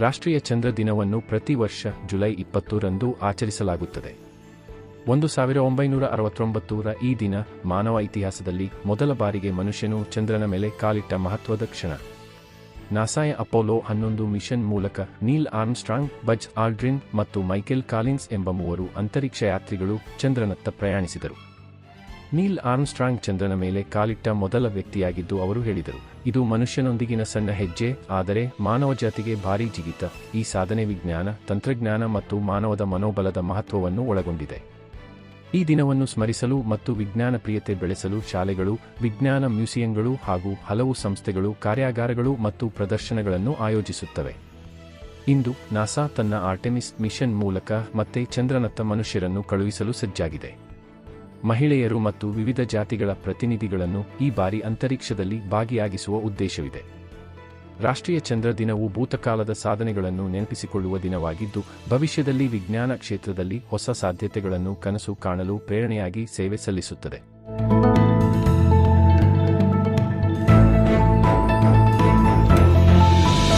ರಾಷ್ಟ್ರೀಯ ಚಂದ್ರ ದಿನವನ್ನು ಪ್ರತಿ ವರ್ಷ ಜುಲೈ ಇಪ್ಪತ್ತರಂದು ಆಚರಿಸಲಾಗುತ್ತದೆ. ಒಂದು ಸಾವಿರ ಒಂಬೈನೂರ ಅರವತ್ತೊಂಬತ್ತರ ಈ ದಿನ ಮಾನವ ಇತಿಹಾಸದಲ್ಲಿ ಮೊದಲ ಬಾರಿಗೆ ಮನುಷ್ಯನು ಚಂದ್ರನ ಮೇಲೆ ಕಾಲಿಟ್ಟ ಮಹತ್ವದ ಕ್ಷಣ. ನಾಸಾಯ ಅಪೋಲೋ ಹನ್ನೊಂದು ಮಿಷನ್ ಮೂಲಕ ನೀಲ್ ಆರ್ಮ್ಸ್ಟ್ರಾಂಗ್, ಬಜ್ ಆಲ್ಡ್ರಿನ್ ಮತ್ತು ಮೈಕೆಲ್ ಕಾಲಿನ್ಸ್ ಎಂಬ ಮೂವರು ಅಂತರಿಕ್ಷ ಯಾತ್ರಿಗಳು ಚಂದ್ರನತ್ತ ಪ್ರಯಾಣಿಸಿದರು. ನೀಲ್ ಆರ್ಮ್ಸ್ಟ್ರಾಂಗ್ ಚಂದ್ರನ ಮೇಲೆ ಕಾಲಿಟ್ಟ ಮೊದಲ ವ್ಯಕ್ತಿಯಾಗಿದ್ದು ಅವರು ಹೇಳಿದರು, ಇದು ಮನುಷ್ಯನೊಂದಿಗಿನ ಸಣ್ಣ ಹೆಜ್ಜೆ, ಆದರೆ ಮಾನವ ಜಾತಿಗೆ ಭಾರೀ ಜಿಗಿತ. ಈ ಸಾಧನೆ ವಿಜ್ಞಾನ, ತಂತ್ರಜ್ಞಾನ ಮತ್ತು ಮಾನವದ ಮನೋಬಲದ ಮಹತ್ವವನ್ನು ಒಳಗೊಂಡಿದೆ. ಈ ದಿನವನ್ನು ಸ್ಮರಿಸಲು ಮತ್ತು ವಿಜ್ಞಾನ ಪ್ರಿಯತೆ ಬೆಳೆಸಲು ಶಾಲೆಗಳು, ವಿಜ್ಞಾನ ಮ್ಯೂಸಿಯಂಗಳು ಹಾಗೂ ಹಲವು ಸಂಸ್ಥೆಗಳು ಕಾರ್ಯಾಗಾರಗಳು ಮತ್ತು ಪ್ರದರ್ಶನಗಳನ್ನು ಆಯೋಜಿಸುತ್ತವೆ. ಇಂದು ನಾಸಾ ತನ್ನ ಆರ್ಟೆಮಿಸ್ ಮಿಷನ್ ಮೂಲಕ ಮತ್ತೆ ಚಂದ್ರನತ್ತ ಮನುಷ್ಯರನ್ನು ಕಳುಹಿಸಲು ಸಜ್ಜಾಗಿದೆ. ಮಹಿಳೆಯರು ಮತ್ತು ವಿವಿಧ ಜಾತಿಗಳ ಪ್ರತಿನಿಧಿಗಳನ್ನು ಈ ಬಾರಿ ಅಂತರಿಕ್ಷದಲ್ಲಿ ಭಾಗಿಯಾಗಿಸುವ ಉದ್ದೇಶವಿದೆ. ರಾಷ್ಟ್ರೀಯ ಚಂದ್ರ ದಿನವು ಭೂತಕಾಲದ ಸಾಧನೆಗಳನ್ನು ನೆನಪಿಸಿಕೊಳ್ಳುವ ದಿನವಾಗಿದ್ದು, ಭವಿಷ್ಯದಲ್ಲಿ ವಿಜ್ಞಾನ ಕ್ಷೇತ್ರದಲ್ಲಿ ಹೊಸ ಸಾಧ್ಯತೆಗಳನ್ನು ಕನಸು ಕಾಣಲು ಪ್ರೇರಣೆಯಾಗಿ ಸೇವೆ ಸಲ್ಲಿಸುತ್ತದೆ.